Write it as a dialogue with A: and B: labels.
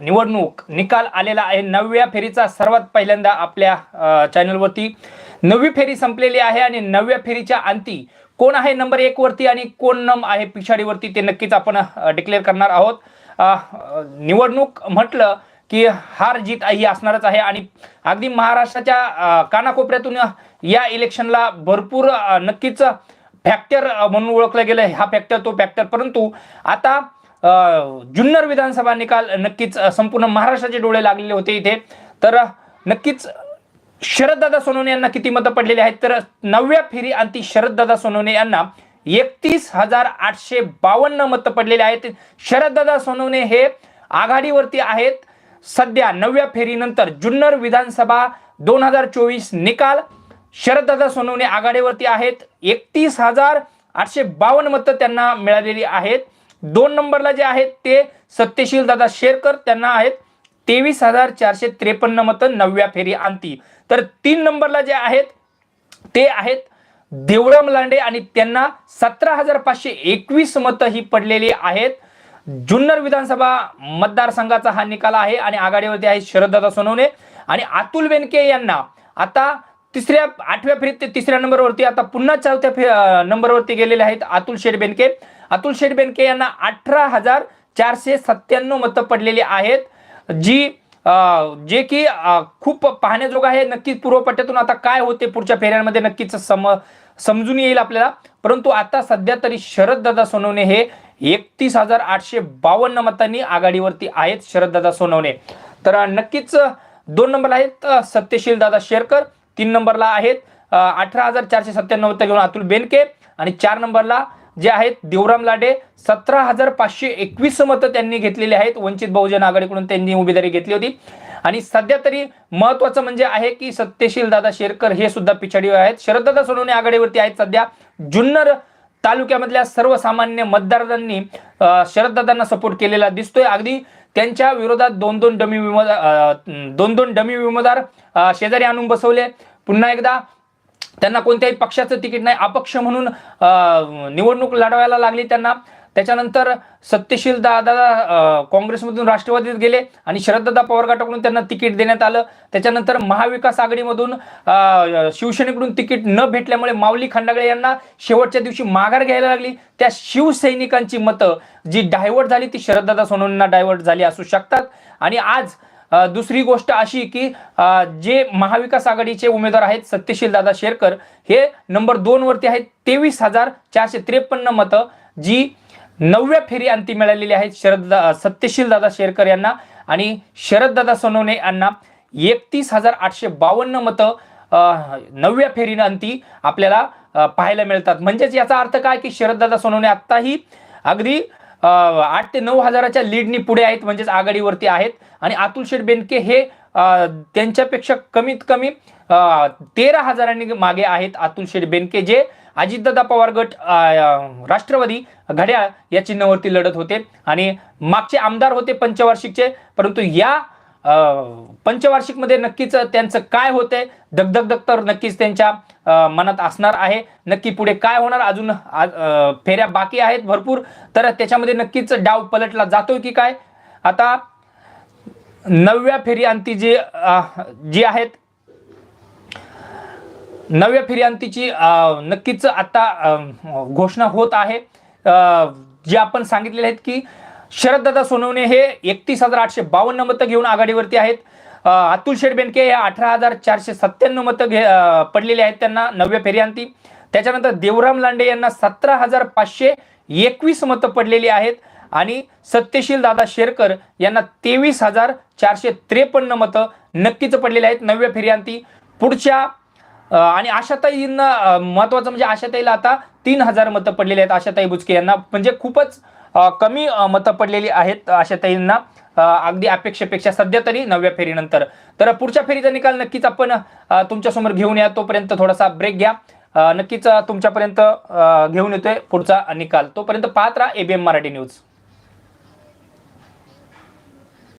A: निवडणूक निकाल आलेला आहे. नवव्या फेरीचा सर्वात पहिल्यांदा आपल्या चॅनलवरती नववी फेरी संपलेली आहे आणि नवव्या फेरीच्या अंती कोण आहे नंबर एक वरती आणि कोण नम आहे पिछाडीवरती ते नक्कीच आपण डिक्लेअर करणार आहोत. निवडणूक म्हटलं की हार जीत ही असणारच आहे आणि अगदी महाराष्ट्राच्या कानाकोपऱ्यातून या इलेक्शनला भरपूर नक्कीच फॅक्टर म्हणून ओळखलं गेलं. हा फॅक्टर तो फॅक्टर परंतु आता जुन्नर विधानसभा निकाल नक्कीच संपूर्ण महाराष्ट्राचे डोळे लागलेले होते इथे. तर नक्कीच शरददादा सोनवणे यांना किती मतं पडलेली आहेत? तर नवव्या फेरी अंती शरददादा सोनवणे यांना एकतीस हजार आठशे बावन्न मतं पडलेले आहेत. शरददादा सोनवणे हे आघाडीवरती आहेत. सध्या नवव्या फेरीनंतर जुन्नर विधानसभा दोन हजार चोवीस निकाल शरददादा सोनवणे आघाडीवरती आहेत. एकतीस हजार आठशे बावन्न मतं त्यांना मिळालेली आहेत. दोन नंबरला जे आहेत ते सत्यशील दादा शेरकर त्यांना आहेत तेवीस हजार चारशे त्रेपन्न मतं नवव्या फेरी आणती तर तीन नंबरला जे आहेत ते आहेत देवळम लांडे आणि त्यांना सतरा हजार पाचशे एकवीस मतं ही पडलेली आहेत. जुन्नर विधानसभा मतदारसंघाचा हा निकाल आहे आणि आघाडीवरती आहे शरददादा सोनवणे आणि अतुल बेनके यांना. आता तिसऱ्या आठव्या फेरीत ते तिसऱ्या नंबरवरती आता पुन्हा चौथ्या फे नंबरवरती गेलेले आहेत अतुल शेठ बेनके अतुल शेठ बेनके यांना अठरा हजार चारशे सत्त्याण्णव मतं पडलेली आहेत. जी जे की खूप पाहण्याजोगं आहे. नक्कीच पूर्वपट्ट्यातून आता काय होते पुढच्या फेऱ्यांमध्ये नक्कीच सम समजून येईल आपल्याला. परंतु आता सध्या तरी शरददादा सोनवणे हे एकतीस हजार आठशे बावन्न मतांनी आघाडीवरती आहेत शरददादा सोनवणे. तर नक्कीच दोन नंबर आहेत सत्यशील दादा शेरकर. तीन नंबरला आहेत अठरा हजार चारशे सत्त्याण्णव मतं घेऊन अतुल बेनके. आणि चार नंबरला जे आहेत देवराम लाडे सतरा हजार पाचशे एकवीस मतं त्यांनी घेतलेली आहेत. वंचित बहुजन आघाडीकडून त्यांनी उमेदवारी घेतली होती. आणि सध्या तरी महत्वाचं म्हणजे आहे की सत्यशील दादा शेरकर हे सुद्धा पिछाडीवर आहेत. शरददादा सोनवणे आघाडीवरती आहेत सध्या. जुन्नर तालुक्यामधल्या सर्वसामान्य मतदारांनी शरददादांना सपोर्ट केलेला दिसतोय. अगदी त्यांच्या विरोधात दोन दोन डमी विमोदार दोन दोन डमी विमोदार शेजारी आणून बसवले. पुन्हा एकदा त्यांना कोणत्याही पक्षाचं तिकीट नाही. अपक्ष म्हणून निवडणूक लढवायला लागली त्यांना. त्याच्यानंतर सत्यशील दादा काँग्रेसमधून राष्ट्रवादीत गेले आणि शरददादा पवार गटाकडून त्यांना तिकीट देण्यात आलं. त्याच्यानंतर महाविकास आघाडीमधून शिवसेनेकडून तिकीट न भेटल्यामुळे माऊली खांडागळे यांना शेवटच्या दिवशी माघार घ्यायला लागली. त्या शिवसैनिकांची मतं जी डायव्हर्ट झाली ती शरददादा सोनवणेंना डायव्हर्ट झाली असू शकतात. आणि आज दुसरी गोष्ट अशी की जे महाविकास आघाडीचे उमेदवार आहेत सत्यशील दादा शेरकर हे नंबर दोन वरती आहेत तेवीस हजार चारशे त्रेपन्न मतं जी नवव्या फेरी अंती मिळालेली आहेत. शरद सत्यशील दादा शेरकर यांना आणि शरद दादा सोनवणे यांना एकतीस हजार आठशे बावन्न मतं नवव्या फेरीनं अंती आपल्याला पाहायला मिळतात. म्हणजेच याचा अर्थ काय की शरददादा सोनवणे आत्ताही अगदी आठ ते नऊ हजाराच्या लीडनी पुढे आहेत. म्हणजेच आघाडीवरती आहेत. आणि अतुल शेठ बेनके हे त्यांच्यापेक्षा कमीत कमी तेरा हजारांनी मागे आहेत अतुल शेठ बेनके जे अजितदादा पवार गट राष्ट्रवादी घड्याळ या चिन्हावरती लढत होते. आणि मागचे आमदार होते पंचवार्षिकचे परंतु या पंचवार्षिक पंचवार्षिकमध्ये नक्कीच त्यांचं काय होतंय धगधगधग तर नक्कीच त्यांच्या मनात असणार आहे. नक्की पुढे काय होणार अजून आज, फेऱ्या बाकी आहेत भरपूर. तर त्याच्यामध्ये नक्कीच डाव पलटला जातोय की काय? आता नवव्या फेरी जी जी आहेत नवव्या फेरीअंतीची नक्कीच आता घोषणा होत आहे. जे आपण सांगितलेले आहेत की शरददादा सोनवणे हे एकतीस हजार आठशे बावन्न मतं घेऊन आघाडीवरती आहेत. अतुल शेठ बेनके हे अठरा हजार चारशे सत्त्याण्णव मतं घे पडलेले आहेत त्यांना नवव्या फेरीअंती. त्याच्यानंतर देवराम लांडे यांना सतरा हजार पाचशे एकवीस मतं पडलेली आहेत. आणि सत्यशील दादा शेरकर यांना तेवीस हजार चारशे त्रेपन्न मतं नक्कीच पडलेली आहेत. नव्या फेरीअंती. पुढच्या आणि आशाताईंना महत्त्वाचं महत्वाचं म्हणजे आशाताईला आता तीन हजार मतं पडलेली आहेत आशाताई बुचके यांना. म्हणजे खूपच कमी मतं पडलेली आहेत आशाताईंना अगदी अपेक्षेपेक्षा सध्या तरी नवव्या फेरीनंतर. तर पुढच्या फेरीचा निकाल नक्कीच आपण तुमच्यासमोर घेऊन या. तोपर्यंत थोडासा ब्रेक घ्या. नक्कीच तुमच्यापर्यंत घेऊन येतोय पुढचा निकाल. तोपर्यंत पाहत राहा एबीएम मराठी न्यूज.